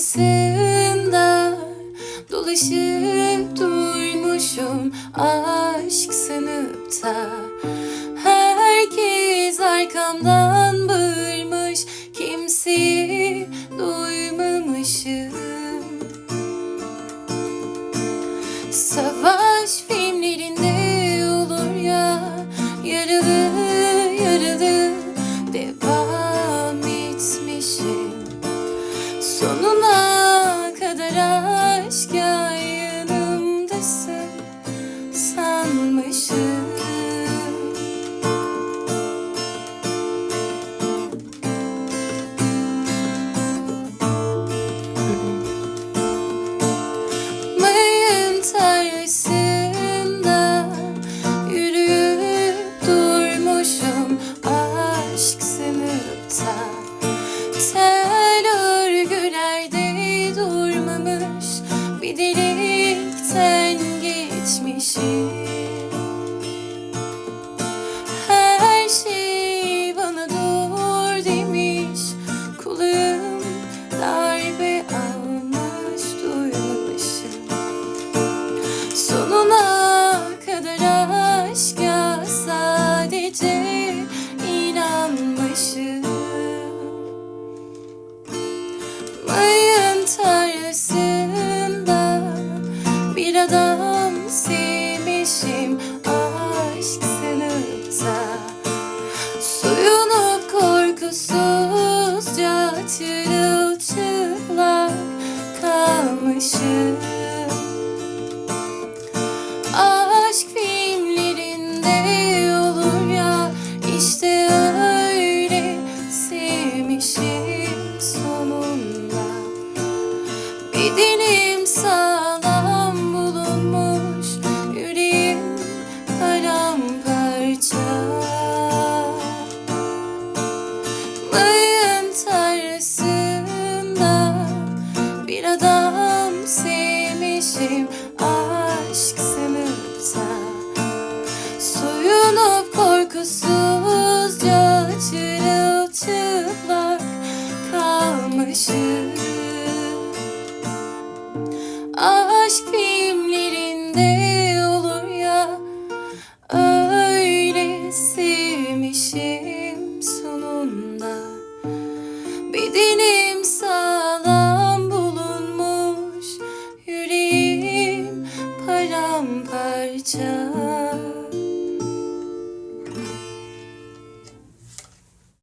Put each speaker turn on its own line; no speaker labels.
arasında Dolaşıp durmuşum aşk sınıfta Herkes arkamdan bağırmış Kimseyi duymamışım. Savaş Sonuna kadar aşk yanımdasın sanmışım 心。Adam sevmişim aşk sınıfta Soyunup korkusuzca çırılçıplak kalmışım. Aşk filmlerinde olur ya işte öyle sevmişim sonunda. Bedenim sağlam sevmişim aşk sınıfta Soyunup korkusuzca çırılçıplak kalmışım. Aşk filmlerinde 着。